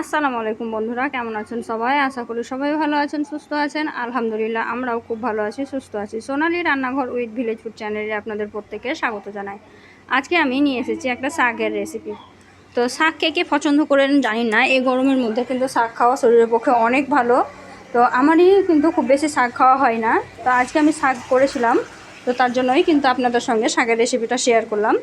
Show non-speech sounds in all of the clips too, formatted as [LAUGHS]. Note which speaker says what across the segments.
Speaker 1: আসসালামু আলাইকুম বন্ধুরা, কেমন আছেন সবাই? আশা করি সবাই ভালো আছেন, সুস্থ আছেন। আলহামদুলিল্লাহ, আমরাও খুব ভালো আছি, সুস্থ আছি। সোনালি রান্নাঘর উইথ ভিলেজ ফুড চ্যানেলে আপনাদের প্রত্যেকে স্বাগত জানাই। আজকে আমি নিয়ে এসেছি একটা শাকের রেসিপি তো শাক কে কে পছন্দ করেন জানি না, এই গরমের মধ্যে কিন্তু শাক খাওয়া শরীরের পক্ষে অনেক ভালো। তো আমারই কিন্তু খুব বেশি শাক খাওয়া হয় না। তো আজকে আমি শাক করেছিলাম, তো তার জন্যই কিন্তু আপনাদের সঙ্গে শাকের রেসিপিটা শেয়ার করলাম।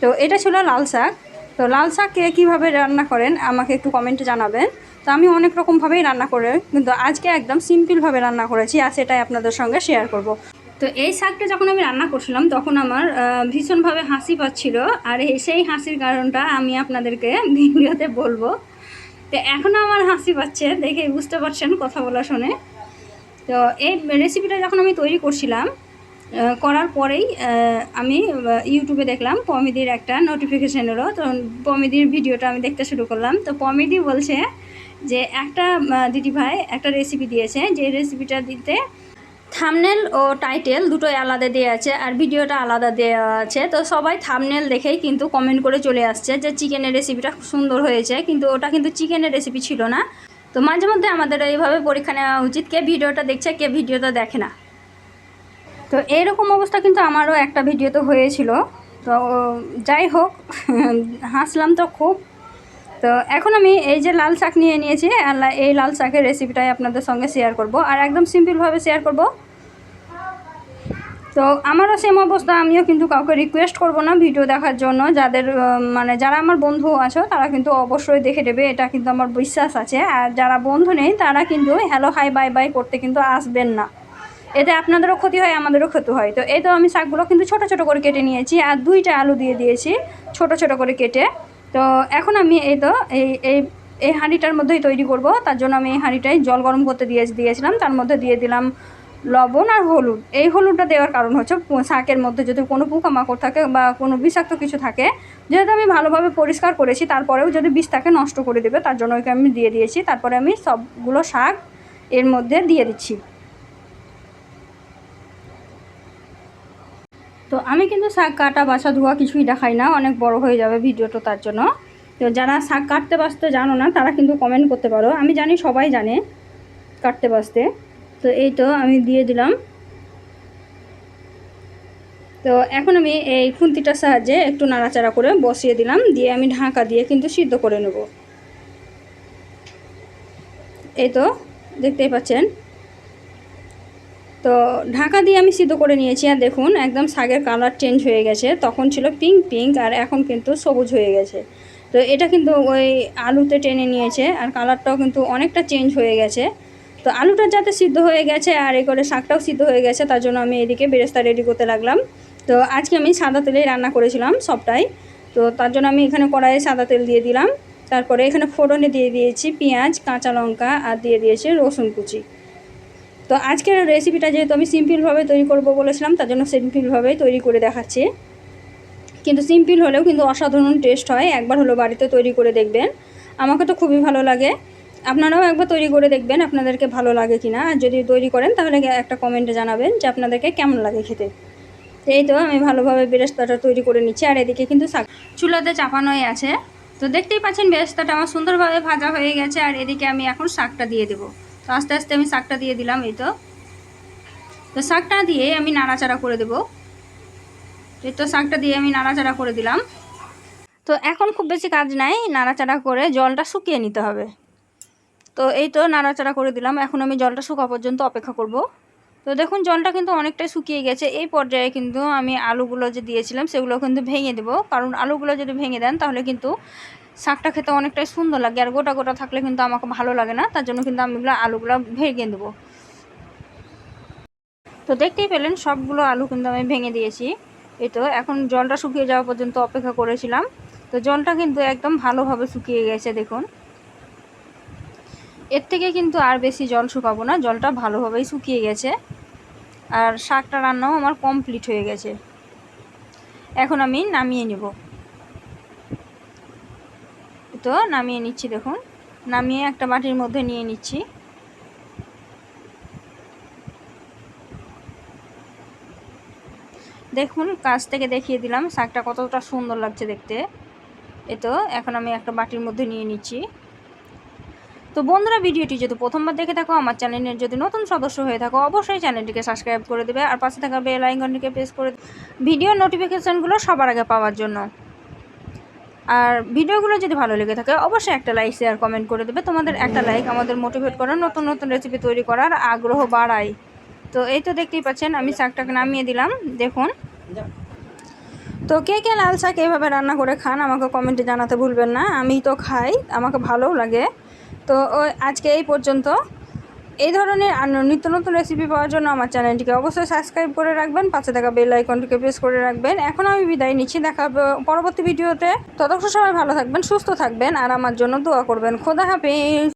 Speaker 1: তো এটা ছিল লাল শাক। তো লাল শাক কে কীভাবে রান্না করেন, আমাকে একটু কমেন্টে জানাবেন। তো আমি অনেক রকমভাবেই রান্না করে, কিন্তু আজকে একদম সিম্পলভাবে রান্না করেছি আর সেটাই আপনাদের সঙ্গে শেয়ার করব। তো এই শাকটা যখন আমি রান্না করছিলাম, তখন আমার ভীষণভাবে হাসি পাচ্ছিল। আর সেই হাসির কারণটা আমি আপনাদেরকে [LAUGHS] ভিডিওতে বলব। তো এখনও আমার হাসি পাচ্ছে, দেখে বুঝতে পারছেন কথা বলা শুনে। তো এই রেসিপিটা যখন আমি তৈরি করছিলাম করার পরেই আমি ইউটিউবে দেখলাম পমিদির একটা নোটিফিকেশান এলো। তো পমিদির ভিডিওটা আমি দেখতে শুরু করলাম। তো পমিদি বলছে যে একটা আহ, দিদি ভাই একটা রেসিপি দিয়েছে। যে রেসিপিটা দিতে থামনেল ও টাইটেল দুটোই আলাদা দেওয়া আছে আর ভিডিওটা আলাদা দেওয়া আছে। তো সবাই থামনেল দেখেই কিন্তু কমেন্ট করে চলে আসছে যে চিকেনের রেসিপিটা খুব সুন্দর হয়েছে। কিন্তু ওটা কিন্তু চিকেনের রেসিপি ছিল না। তো মাঝে মধ্যে আমাদের এইভাবে পরীক্ষা নেওয়া উচিত। কে ভিডিওটা দেখছে কে ভিডিওটা দেখে না। তো এইরকম অবস্থা কিন্তু আমারও একটা ভিডিওতে হয়েছিল। তো, যাই হোক, [LAUGHS] হাসলাম তো খুব। তো এখন আমি এই যে লাল শাক নিয়ে নিয়েছি, আর এই লাল শাকের রেসিপিটাই আপনাদের সঙ্গে শেয়ার করব। আর একদম সিম্পলভাবে শেয়ার করব। তো আমারও সেম অবস্থা, আমিও কিন্তু কাউকে রিকোয়েস্ট করব না ভিডিও দেখার জন্য। যাদের মানে যারা আমার বন্ধু আছো, তারা কিন্তু অবশ্যই দেখে দেবে এটা কিন্তু আমার বিশ্বাস আছে। আর যারা বন্ধু নেই, তারা কিন্তু হ্যালো হাই বাই বাই করতে কিন্তু আসবেন না। এতে আপনাদেরও ক্ষতি হয়, আমাদেরও ক্ষতি হয়। তো এই তো আমি শাকগুলো কিন্তু ছোট ছোট করে কেটে নিয়েছি আর দুইটা আলু দিয়ে দিয়েছি ছোট ছোট করে কেটে। তো এখন আমি এই তো এই এই এই হাঁড়িটার মধ্যেই তৈরি করব। তার জন্য আমি এই হাঁড়িটাই জল গরম করতে দিয়ে দিয়েছিলাম। তার মধ্যে দিয়ে দিলাম লবণ আর হলুদ। এই হলুদটা দেওয়ার কারণ হচ্ছে শাকের মধ্যে যদি কোনো পোকামাকড় থাকে বা কোনো বিষাক্ত কিছু থাকে, যেহেতু আমি ভালোভাবে পরিষ্কার করেছি, তারপরেও যদি বিষ থাকে নষ্ট করে দেবে, তার জন্য ওইকে আমি দিয়ে দিয়েছি। তারপরে আমি সবগুলো শাক এর মধ্যে দিয়ে দিচ্ছি। তো আমি কিন্তু শাক কাটা, বাসা ধোয়া কিছুই দেখাই না, অনেক বড় হয়ে যাবে ভিডিওটা তার জন্য। তো যারা শাক কাটতে বাসতে জানো না, তারা কিন্তু কমেন্ট করতে পারো। আমি জানি সবাই জানে কাটতে বাসতে। তো এই তো আমি দিয়ে দিলাম। তো এখন আমি এই খুন্তিটার সাহায্যে একটু নাড়াচাড়া করে বসিয়ে দিলাম, দিয়ে আমি ঢাকা দিয়ে কিন্তু সিদ্ধ করে নেব। এই তো, দেখতেই পাচ্ছেন? তো ঢাকা দিয়ে আমি সিদ্ধ করে নিয়েছি, আর দেখুন একদম শাকের কালার চেঞ্জ হয়ে গেছে। তখন ছিল পিঙ্ক পিঙ্ক আর এখন কিন্তু সবুজ হয়ে গেছে। তো এটা কিন্তু ওই আলুতে টেনে নিয়েছে, আর কালারটাও কিন্তু অনেকটা চেঞ্জ হয়ে গেছে। তো আলুটা যাতে সিদ্ধ হয়ে গেছে, আর এই করে শাকটাও সিদ্ধ হয়ে গেছে, তার জন্য আমি এদিকে বেরেস্তা রেডি করতে লাগলাম। তো আজকে আমি সাদা তেলেই রান্না করেছিলাম সবটাই। তো তার জন্য আমি এখানে কড়াইয়ে সাদা তেল দিয়ে দিলাম। তারপরে এখানে ফোড়নে দিয়ে দিয়েছি পেঁয়াজ, কাঁচা লঙ্কা, আর দিয়ে দিয়েছি রসুন কুচি। তো আজকের রেসিপিটা যেহেতু আমি সিম্পলভাবে তৈরি করব বলেছিলাম, তার জন্য সিম্পলভাবেই তৈরি করে দেখাচ্ছি। কিন্তু সিম্পল হলেও কিন্তু অসাধারণ টেস্ট হয়, একবার হলো বাড়িতে তৈরি করে দেখবেন। আমাকে তো খুবই ভালো লাগে। আপনারাও একবার তৈরি করে দেখবেন আপনাদেরকে ভালো লাগে কি না আর যদি তৈরি করেন, তাহলে একটা কমেন্টে জানাবেন যে আপনাদেরকে কেমন লাগে খেতে। এই তো আমি ভালোভাবে বেরেস্তাটা তৈরি করে নিচ্ছি, আর এদিকে কিন্তু শাক চুলাতে চাপানোই আছে। তো দেখতেই পাচ্ছেন বেরেস্তাটা আমার সুন্দরভাবে ভাজা হয়ে গেছে, আর এদিকে আমি এখন শাকটা দিয়ে দেবো। তো আস্তে আস্তে আমি শাকটা দিয়ে দিলাম এই তো। তো শাকটা দিয়ে আমি নাড়াচাড়া করে দেবো। এই তো শাকটা দিয়ে আমি নাড়াচাড়া করে দিলাম। তো এখন খুব বেশি কাজ নাই, নাড়াচাড়া করে জলটা শুকিয়ে নিতে হবে। তো এই তো নাড়াচাড়া করে দিলাম, এখন আমি জলটা শুকা পর্যন্ত অপেক্ষা করব। তো দেখুন, জলটা কিন্তু অনেকটাই শুকিয়ে গেছে। এই পর্যায়ে কিন্তু আমি আলুগুলো যে দিয়েছিলাম, সেগুলো কিন্তু ভেঙে দেবো। কারণ আলুগুলো যদি ভেঙে দেন, তাহলে কিন্তু শাকটা খেতে অনেকটাই সুন্দর লাগে আর গোটা গোটা থাকলে কিন্তু আমাকে ভালো লাগে না, তার জন্য কিন্তু আমি এগুলো আলুগুলো ভেঙে দেবো। তো দেখতেই পেলেন সবগুলো আলু কিন্তু আমি ভেঙে দিয়েছি। এই তো এখন জলটা শুকিয়ে যাওয়া পর্যন্ত অপেক্ষা করেছিলাম। তো জলটা কিন্তু একদম ভালোভাবে শুকিয়ে গেছে, দেখুন। এর থেকে কিন্তু আর বেশি জল শুকাবো না, জলটা ভালোভাবেই শুকিয়ে গেছে। আর শাকটা রান্নাও আমার কমপ্লিট হয়ে গেছে। এখন আমি নামিয়ে নেব। তো নামিয়ে নিচ্ছি দেখুন। নামিয়ে একটা বাটির মধ্যে নিয়ে নিচ্ছি। দেখুন, কাছ থেকে দেখিয়ে দিলাম, শাকটা কতটা সুন্দর লাগছে দেখতে। এ তো, এখন আমি একটা বাটির মধ্যে নিয়ে নিচ্ছি। তো বন্ধুরা, ভিডিওটি যদি প্রথমবার দেখে থাকো, আমার চ্যানেলের যদি নতুন সদস্য হয়ে থাকো, অবশ্যই চ্যানেলটিকে সাবস্ক্রাইব করে দেবে আর পাশে থাকা বেল আইকনটিকে প্রেস করে ভিডিও নোটিফিকেশানগুলো সবার আগে পাওয়ার জন্য। আর ভিডিওগুলো যদি ভালো লেগে থাকে, অবশ্যই একটা লাইক শেয়ার কমেন্ট করে দেবে। তোমাদের একটা লাইক আমাদের মোটিভেট করার, নতুন নতুন রেসিপি তৈরি করার আগ্রহ বাড়ায়। তো এই তো দেখতেই পাচ্ছেন, আমি শাকটাকে নামিয়ে দিলাম, দেখুন। তো কে কে লাল শাক এইভাবে রান্না করে খান, আমাকে কমেন্টে জানাতে ভুলবেন না। আমি তো খাই, আমাকে ভালোও লাগে। তো আজকে এই পর্যন্ত। এই ধরনের আর নিত্য নতুন রেসিপি পাওয়ার জন্য আমার চ্যানেলটিকে অবশ্যই সাবস্ক্রাইব করে রাখবেন, পাশে থাকা বেল আইকনটিকে প্রেস করে রাখবেন। এখন আমি বিদায় নিচ্ছি, দেখা পরবর্তী ভিডিওতে ততক্ষণ সবাই ভালো থাকবেন, সুস্থ থাকবেন, আর আমার জন্য দোয়া করবেন। খোদা হাফিজ।